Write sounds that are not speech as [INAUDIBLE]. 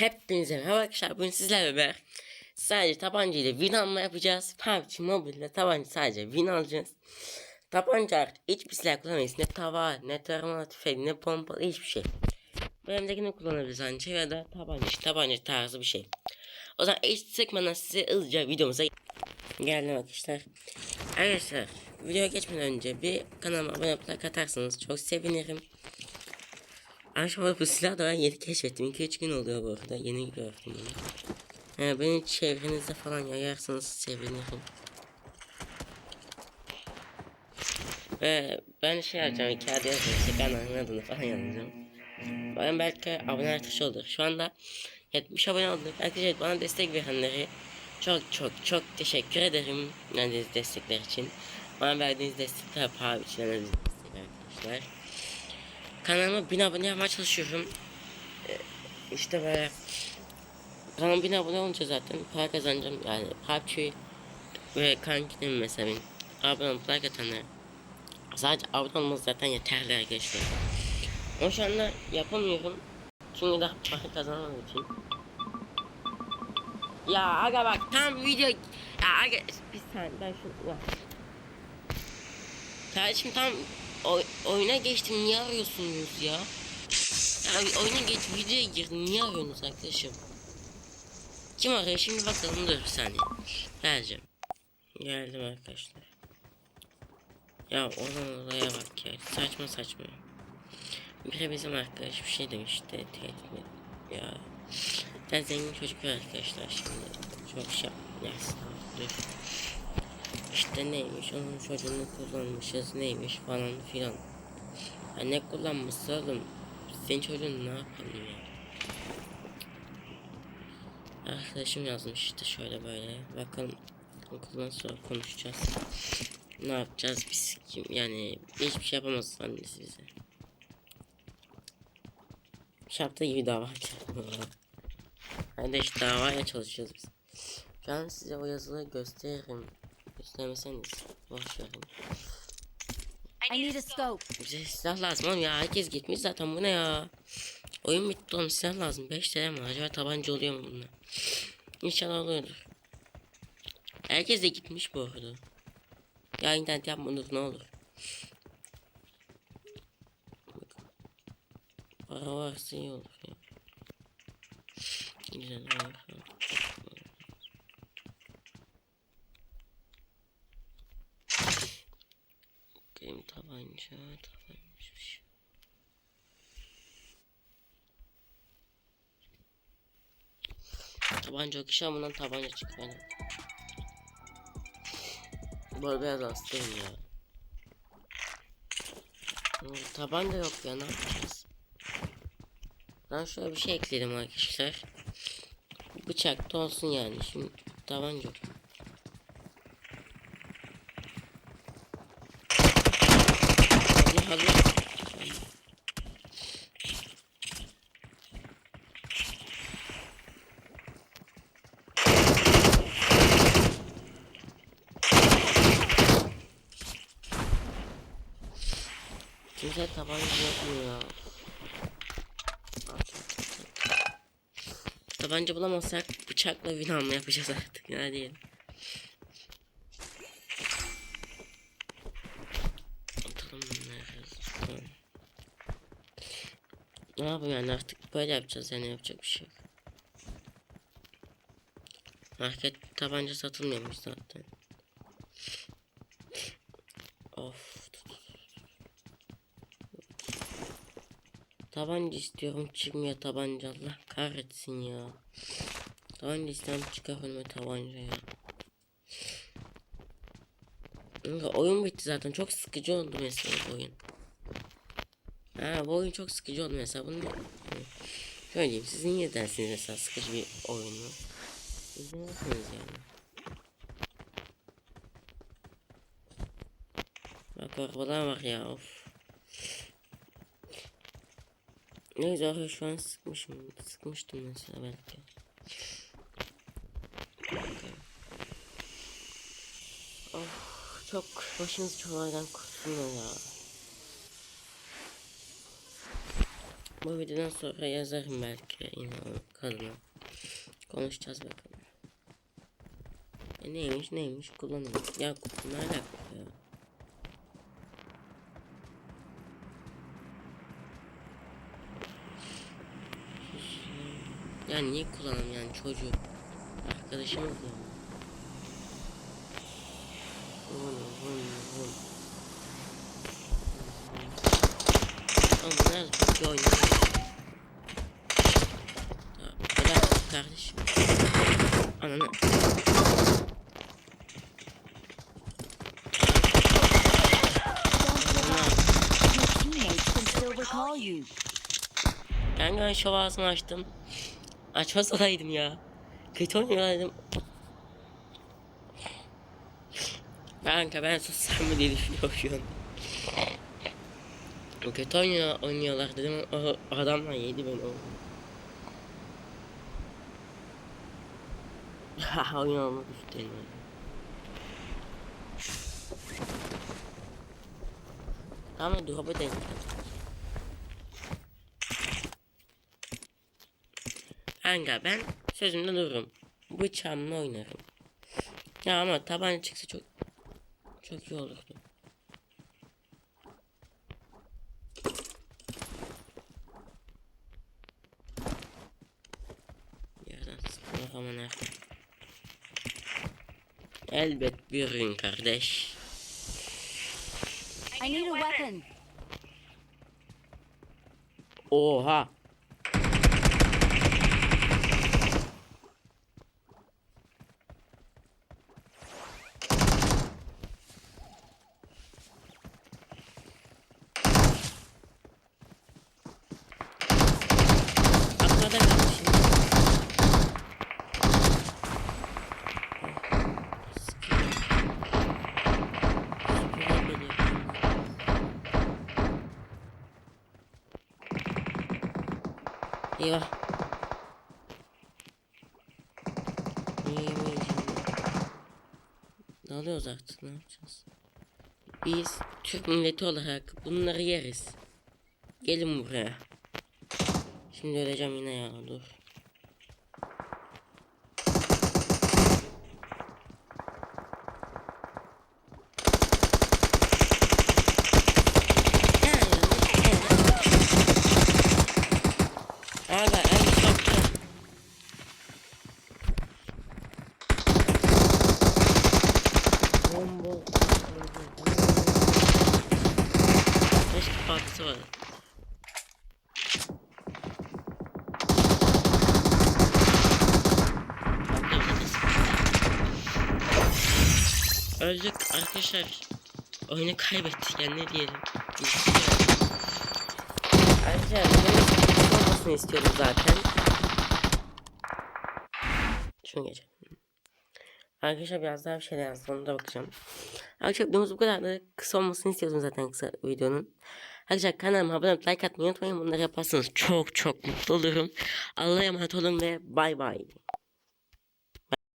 Hepinize merhaba arkadaşlar. Bugün sizlerle beraber sadece tabanca ile win alma yapacağız. PUBG Mobile'de tabanca sadece win alacağız. Tabanca artık hiçbir silah kullanamayız. Ne tava, ne tarama tüfeği, ne pompalı hiçbir şey. Bu elimdekini kullanabiliriz ancak ya da tabanca, tabanca tarzı bir şey. O zaman hiç sıkmadan size hızlıca videomuza geldim arkadaşlar. Arkadaşlar videoya geçmeden önce bir kanalıma abone olup like çok sevinirim. Aşağıda bu silahı da ben yeni keşfettim. 2-3 gün oluyor bu arada. Yeni gördüm bunu. Yani beni çevrenizde falan yayarsanız sevinirim. Ve ben şey yapacağım. Kağıda yazacağım. İşte kanalın adını falan yazacağım. Ben belki abone artışı olur. Şu anda 70 abone olduk. Arkadaşlar bana destek verenleri çok çok çok teşekkür ederim. Yani destekler için. Bana verdiğiniz destekler paha biçilen destek arkadaşlar. Kanalıma 1000 abone yapmaya çalışıyorum. Ee, işte böyle kanalıma 1000 abone olunca zaten para kazanacağım. Yani PUBG ve kankinim mesela benim abone olup like atanlar sadece abone olması zaten yeterli arkadaşlar. Ama şu anda yapamıyorum. Çünkü daha para kazanamadığım için. Ya aga bak tam video ya aga bir saniye ben şunu. Kardeşim tam oy, oyuna geçtim niye arıyorsunuz ya? Ya oyuna geç videoya girdim niye arıyorsunuz arkadaşım? Kim arıyor şimdi bakalım dur bir saniye. Geleceğim. Geldim arkadaşlar. Ya oradan oraya bak ya saçma saçma. Biri bizim arkadaş bir şey demişti tehdit? Ya ben zengin çocuk arkadaşlar şimdi çok şey yapmaz. Dur. İşte neymiş onun çocuğunu kullanmışız neymiş falan filan. Ya ne kullanmışsa oğlum senin çocuğun ne yapalım ya. Arkadaşım yazmış işte şöyle böyle bakalım okuldan sonra konuşacağız. Ne yapacağız biz kim yani hiçbir şey yapamaz annesi bize. Şapta gibi dava açalım. Kardeş davaya çalışıyoruz biz. An size o yazıları gösteririm. Boş verin. I need a scope. Bize silah lazım oğlum ya herkes gitmiş zaten bu ne ya. Oyun bitti oğlum silah lazım 5 TL mi acaba tabanca oluyor mu bunlar? İnşallah oluyordur. Herkes de gitmiş bu arada. Ya internet yapmadık ne olur. Para varsa iyi olur ya. Güzel olur. Benim tabanca, tabanca. Tabanca yok işte bundan tabanca çıktı benim. Bu biraz hastayım ya. Hmm, Tabanca yok ya ne yapacağız? Ben şöyle bir şey ekledim arkadaşlar. Bıçak da olsun yani. Şimdi tabanca yok. Hadi. Kimse tabanca yapmıyor. Tabanca bulamazsak bıçakla win alma yapacağız artık ne diyelim. Atalım bunları. Tamam. Ne yapayım yani artık böyle yapacağız yani yapacak bir şey yok. Market tabanca satılmıyormuş zaten. Of. Tabanca istiyorum çıkmıyor tabanca Allah kahretsin ya. Tabanca istem çıkar önüme tabanca ya. Oyun bitti zaten çok sıkıcı oldu mesela oyun. Ha bu oyun çok sıkıcı oldu mesela bunu şöyle diyeyim siz niye dersiniz mesela sıkıcı bir oyunu. İzlemezsiniz yani. Bak arabalar var ya of. Neyse arkadaşlar şu an sıkmışım. Sıkmıştım mesela belki. Of çok başınız çoğalardan kurtulun ya. Bu videodan sonra yazarım belki yine kadına. Konuşacağız bakalım. E neymiş neymiş kullanırım. Ya ne alaka ya. Yani niye kullanalım yani çocuğu? Arkadaşımız ya. Çok iyi oynuyor. Ya, Bırak kardeşim. Ananı. Ben şov ağzını açtım. Açmaz olaydım ya. Kötü oynuyordum. Kanka ben sussam mı diye düşünüyorum. Kötü oynuyor, oynuyorlar dedim. O adamlar yedi beni oğlum. [LAUGHS] oyun olmak üstüne. Tamam hadi denk. Kanka ben sözümde dururum. Bıçağımla oynarım. Ya ama tabanca çıksa çok çok iyi olurdu. Yerden sıkılır ama nerede? Elbet bir gün kardeş. I need a weapon. Oha. Eyvah. İyi Ne alıyoruz artık ne yapacağız? Biz Türk milleti olarak bunları yeriz. Gelin buraya. Şimdi öleceğim yine ya dur. Öldük arkadaşlar. Oyunu kaybettik yani ne diyelim. Ayrıca benim olmasını istiyordum zaten. Şunu geçelim. Arkadaşlar biraz daha bir şeyler yazdım ona da bakacağım. Arkadaşlar videomuz bu kadar da kısa olmasını istiyordum zaten kısa videonun. Arkadaşlar kanalıma abone olup like atmayı unutmayın. Bunları yaparsanız çok çok mutlu olurum. Allah'a emanet olun ve bay bay.